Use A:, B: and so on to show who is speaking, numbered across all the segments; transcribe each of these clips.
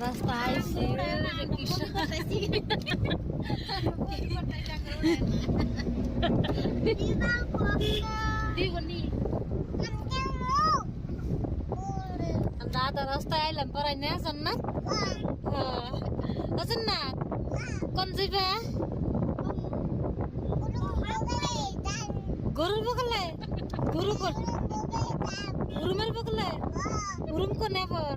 A: রাস্তা আইছি দাদা রাস্তায় আইলাম পরাই না জান্নাত জান্নাত কোন যাইবা গরুর বগলে গরু কোন উরুমের বগলে উরুম কোন এবার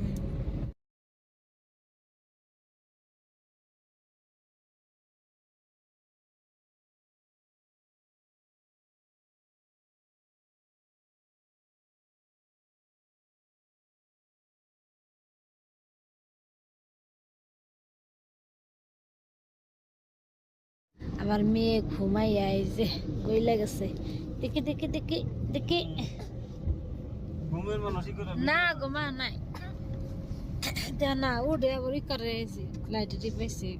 A: আমার মেয়ে ঘুমাই আইছে গইলা গেছে। দেখি দেখি দেখি দেখি। না ঘুমা নাই। না উঠে আবার ই করে লাইটে টিপেছে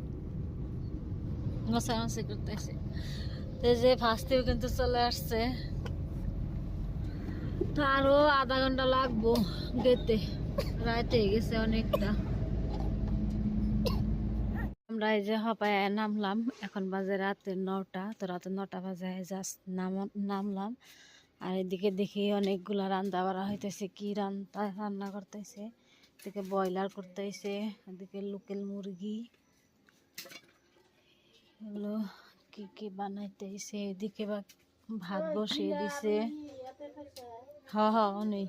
A: মশা মশি করতেছে। তো যে ফার্স্টেও কিন্তু চলে আসছে। তো আরও আধা ঘণ্টা লাগবো গেতে। রাত হয়ে গেছে অনেকটা। আমরা এই যে হপায় নামলাম, এখন বাজে রাতের নটা, তো রাতের নটা বাজে জাস্ট নাম নামলাম। আর এদিকে দেখি অনেকগুলা রান্না বাড়া হইতেছে, কি রান্না রান্না করতেছে। এদিকে ব্রয়লার করতেছে, এদিকে লোকেল মুরগি। এগুলো কি কি বানাইতেছে, এদিকে বা ভাত বসিয়ে দিছে। হ হ অনেক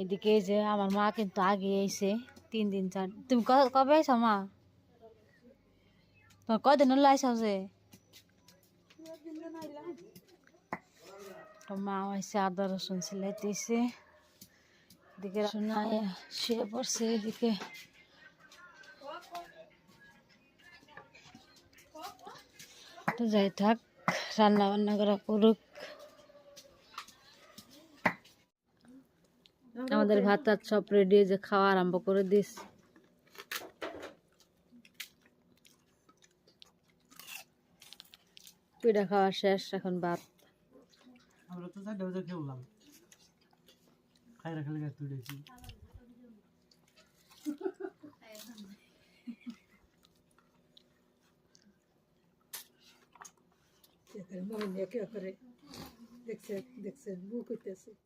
A: এদিকে যে আমার মা কিন্তু আগে এসে তিন দিন চার তুমি কবে আইছো মা? তোমার কদিন হলো আইসাও যে মা হয়েছে আদা রসুন সিলাইতেছে এদিকে শুয়ে পড়ছে এদিকে তো যাই থাক রান্না বান্না করা করুক আমাদের ভাত টাত সব রেডি যে খাওয়া আরম্ভ করে দিস পিঠা খাওয়া শেষ এখন ভাত।
B: আমরা তো চারটে বাজে খেলাম খাই রাখলে গাছ তুলেছি
C: দেখছে দেখছে বুক হইতেছে